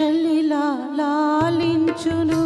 తల్లిలా లాలించును.